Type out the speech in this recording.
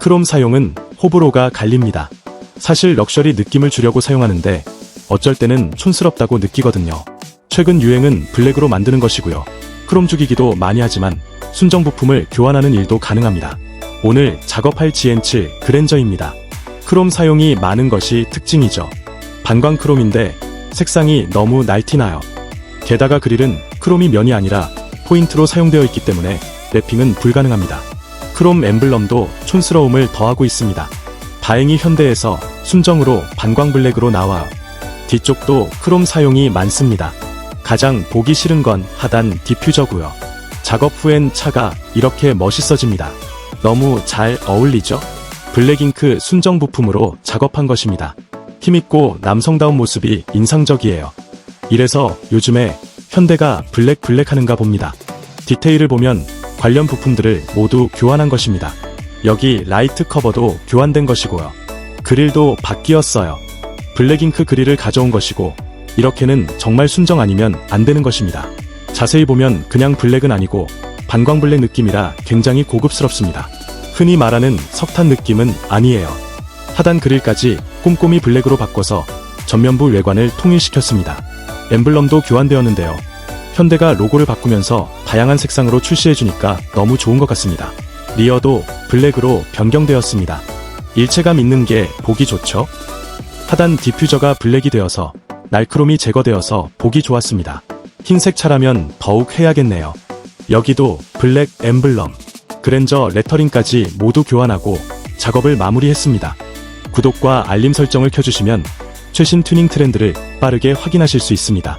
크롬 사용은 호불호가 갈립니다. 사실 럭셔리 느낌을 주려고 사용하는데 어쩔 때는 촌스럽다고 느끼거든요. 최근 유행은 블랙으로 만드는 것이고요. 크롬 죽이기도 많이 하지만 순정 부품을 교환하는 일도 가능합니다. 오늘 작업할 GN7 그랜저입니다. 크롬 사용이 많은 것이 특징이죠. 반광 크롬인데 색상이 너무 날티나요. 게다가 그릴은 크롬이 면이 아니라 포인트로 사용되어 있기 때문에 랩핑은 불가능합니다. 크롬 엠블럼도 촌스러움을 더하고 있습니다. 다행히 현대에서 순정으로 반광 블랙으로 나와요. 뒤쪽도 크롬 사용이 많습니다. 가장 보기 싫은 건 하단 디퓨저고요. 작업 후엔 차가 이렇게 멋있어집니다. 너무 잘 어울리죠? 블랙잉크 순정 부품으로 작업한 것입니다. 힘있고 남성다운 모습이 인상적이에요. 이래서 요즘에 현대가 블랙 블랙 하는가 봅니다. 디테일을 보면 관련 부품들을 모두 교환한 것입니다. 여기 라이트 커버도 교환된 것이고요. 그릴도 바뀌었어요. 블랙잉크 그릴을 가져온 것이고 이렇게는 정말 순정 아니면 안 되는 것입니다. 자세히 보면 그냥 블랙은 아니고 반광 블랙 느낌이라 굉장히 고급스럽습니다. 흔히 말하는 석탄 느낌은 아니에요. 하단 그릴까지 꼼꼼히 블랙으로 바꿔서 전면부 외관을 통일시켰습니다. 엠블럼도 교환되었는데요. 현대가 로고를 바꾸면서 다양한 색상으로 출시해주니까 너무 좋은 것 같습니다. 리어도 블랙으로 변경되었습니다. 일체감 있는 게 보기 좋죠? 하단 디퓨저가 블랙이 되어서 날크롬이 제거되어서 보기 좋았습니다. 흰색 차라면 더욱 해야겠네요. 여기도 블랙 엠블럼, 그랜저 레터링까지 모두 교환하고 작업을 마무리했습니다. 구독과 알림 설정을 켜주시면 최신 튜닝 트렌드를 빠르게 확인하실 수 있습니다.